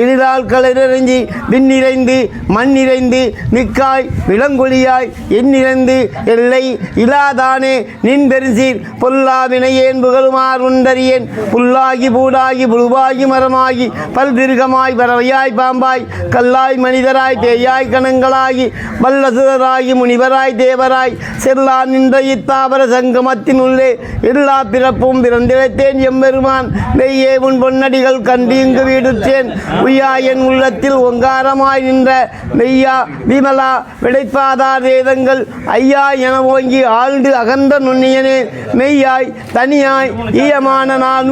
இனிதால் களரிறஞ்சி விண்ணிறைந்து மண்ணிறைந்து மிக்காய் விலங்கொழியாய் எண்ணிறைந்து எல்லை இலாதானே நின் பெருசீர் பொல்லா வினையேன் புகழுமார் உண்டறியேன். புல்லாகி பூடாகி புழுவாகி மரமாகி பல்திருகமாய் பறவையாய் பாம்பாய் கல்லாய் மனிதராய் தேயாய் கணங்களாகி வல்லசுதராகி முனிவராய் தேவராய். செல்லா நின்ற இத்தாவர சங்கமத்தின் உள்ளே எல்லா பிறப்பும் பிறந்திழைத்தேன் எம்பெருமான். மெய்யே உன் பொன்னடிகள் கண்டு இங்கு வீடுற்றேன். உய்யா என் உள்ளத்தில் ஒங்காரமாய் நின்ற மெய்யா விமலா விடைப்பாதா வேதங்கள் ஐயா என ஓங்கி ஆழ்ந்து அகன்ற நுண்ணியனே மெய்யாய் தனியாய் ஈயமான நான்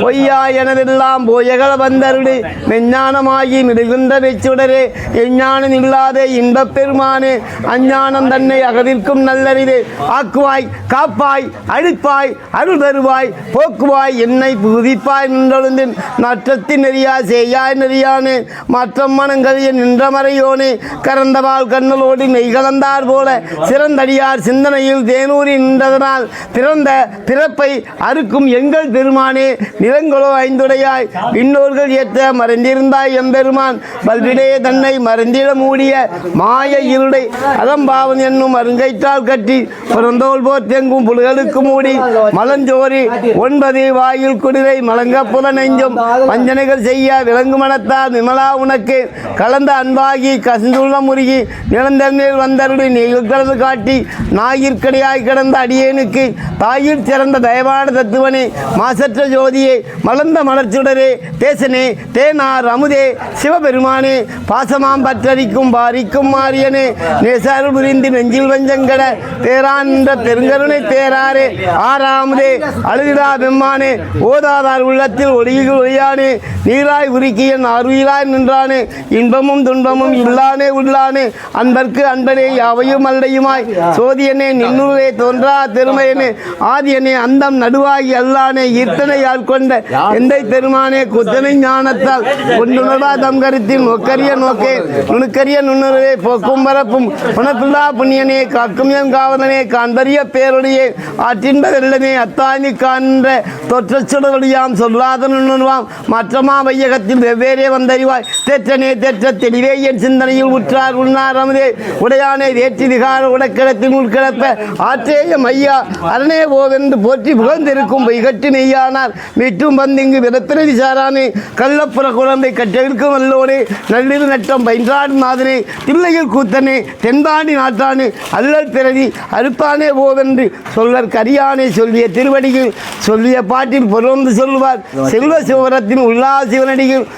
பொய்யா எனதெல்லாம் போயகல வந்தருடு மெஞ்ஞானமாகி மிடுகின்ற வெச்சுடரே எஞ்ஞானம் இல்லாத இன்பப் பெருமானே அஞ்ஞானம் தன்னை அகதிற்கும் நல்லறிவே ஆக்குவாய் காப்பாய் அழிப்பாய் அருள் தருவாய் போக்குவாய் என்னை புகுதிப்பாய் நின்றொழுந்தின் நற்றத்தின் நெறியா செய்யா செய்யாய் நெறியானே மற்ற மனங்களிய நின்றமறையோனே கரந்தவாள் கண்ணலோடி மெய் கலந்தார் போல சிறந்தடியார் சிந்தனையில் தேனூரி நின்றதனால் பிறந்த பிறப்பை அறுக்கும் எங்கள் பெருமானே நிலங்களோ ஐந்துடையாய். இன்னோர்கள் ஏற்ற மறைந்திருந்தாய் எம்பெருமான். பல்விடைய தன்னை மறைந்திட மூடிய மாய இருடை அகம்பாவன் என்னும் அருங்கைத்தால் கட்டி பிறந்தோல் போர் தெங்கும் புலிகளுக்கு மூடி மலஞ்சோரி ஒன்பது வாயில் குடிரை மலங்க புல நெஞ்சும் வஞ்சனைகள் செய்ய விலங்கு மனத்தார் விமலா உனக்கு கலந்த அன்பாகி கசிந்துள்ள முருகி நிலந்தன்மேல் வந்தருடைய நீங்கள் கலந்து காட்டி நாயிற்கடியாய் கிடந்த அடியேனுக்கு தாயில் சிறந்த தயவான தத்துவனே மாசற்ற ஜோதியே மலர்ந்த மலர்ச்சுடரே தேசனே தேனார் அமுதே சிவபெருமானே பாசமாம் பற்றரிக்கும் பாரிக்கும் மாரியனே நேசாரு புரிந்து நெஞ்சில் வஞ்சங்கட தேரான் என்ற பெருங்கருணை தேராரே ஆறாமதே அழுதிடா பெம்மானே ஓதாதார் உள்ளத்தில் ஒளியில் ஒளியானே நீராய் உருக்கி உருக்கியன் அருவிலாய் நின்றானே. இன்பமும் துன்பமும் இல்லானே உள்ளானே. அன்பர்க்கு அன்பனே யாவையும் அல்லையுமாய். சோதியனே நின்னுவே தோன்றா திருமையனே. ஆதியனே அந்தம் நடுவாகி அல்லானே. ஈர்த்தனை ஆட்கொண்ட எந்தை பெருமானே குத்தனை ஞானத்தால் ஒன்றுணர்வா தம் கருத்தின் ஒக்கரிய நோக்கே. நுணுக்கரிய நுண்ணுறவே போக்கும் பரப்பும் உனக்குள்ளா புண்ணியனே காக்கும் என் காவலனே காண்பரிய பேரொழியே. ஆற்றின்ப வெள்ளமே அத்தானி காண்ற தொற்றச்சுடொழியாம் சொல்லாத நுண்ணுவாம் மற்றமா வையகத்தில் வெவ்வேறே வந்தறிவாய். தேற்றனே தேற்ற தெளிவே என் சிந்தனையில் உற்றார் உண்ணார் அமுதே. உடையானே வேற்றி விகார உடக்கிடத்தின் உட்கிடப்ப ஆற்றேய மையா அரணே ஓவென்று போற்றி புகழ்ந்திருக்கும் வைகட்டு நெய்யானார் மீட்டும் வந்திங்கு விதத்திர விசாரானே. கள்ளப்புற குழந்தை கற்றெடுக்கும் அல்லோனே நள்ளிரு நட்டம் பயின்றாடும் நாதனே தில்லையில் கூத்தனே தென்பாண்டி நாட்டானே அல்லல் பிறவி அறுப்பானே ஓவென்று சொல்லர் கரியானே சொல்லிய திருவடியில். சொல்லிய பாட்டில் பொருந்து சொல்லுவார் செல்வ சிவரத்தின் உல்லா சிவனடியில்.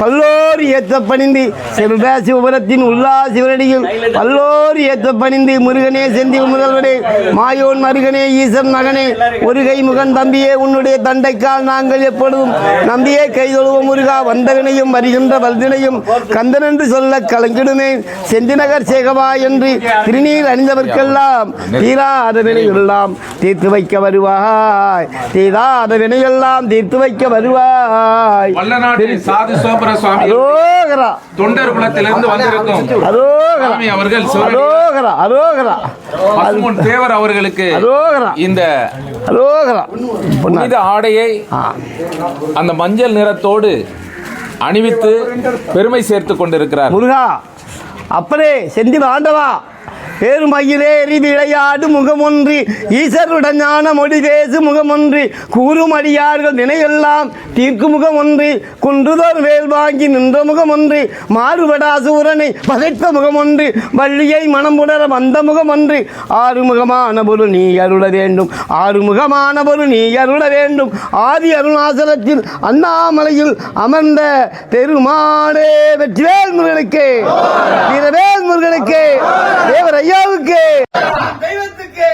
பல்லோர் ஏத்த பணிந்து செல்வ சிவபுரத்தின் உள்ளா சிவரடியில் பல்லோர் ஏத்த பணிந்து முருகனே செந்தி முதல்வனே மாயோன் மருகனே ஈசன் மகனே ஒரு கை முகன் தம்பியே உன்னுடைய தண்டைக்கால் நாங்கள் எப்பொழுதும் நம்பியே கைதொழுவோம் முருகா. வந்தவினையும் வருகின்ற வல்வினையும் கந்தனென்று சொல்ல கலங்கிடுமே. செந்திநகர் சேகவா என்று திருநீர் அணிந்தவர்க்கெல்லாம் தீராத வினையெல்லாம் தீர்த்து வைக்க வருவாய். தீராத வினையெல்லாம் தீர்த்து வைக்க வருவாய். சாது சுவாமி அரோகரா தொண்டர் குலத்திலிருந்து வந்திருக்கும் அரோகரா சுவாமி அவர்கள் சிவனடி அரோகரா அரோகரா பசும்பொன் தேவர் அவர்களுக்கு அரோகரா இந்த அரோகரா புனித ஆடையை அந்த மஞ்சள் நிறத்தோடு அணிவித்து பெருமை சேர்த்து கொண்டிருக்கிறார். முருகா அப்பனே செந்தில் ஆண்டவா. பேருமயிலே எரி விளையாடு முகமொன்றி ஈசருடன் ஞான மொழி பேசு முகமொன்றி கூறும் அடியார்கள் நினைவெல்லாம் தீர்க்கு முகமொன்றி குன்றுதோர் வேல் வாங்கி நின்ற முகமொன்றி மாறுபடா சூரனை பதைத்த முகமொன்றி வள்ளியை உணர வந்த முகமொன்று ஆறுமுகமான பொருள் நீ அருள வேண்டும். ஆறுமுகமான பொருள் நீ அருள வேண்டும். ஆதி அருணாசலத்தில் அண்ணாமலையில் அமர்ந்த பெருமானே வெற்றிவேல் முருகனுக்கு வீரவேல் முருகனுக்கு தேவர் ஐயாவுக்கு தெய்வத்துக்கு.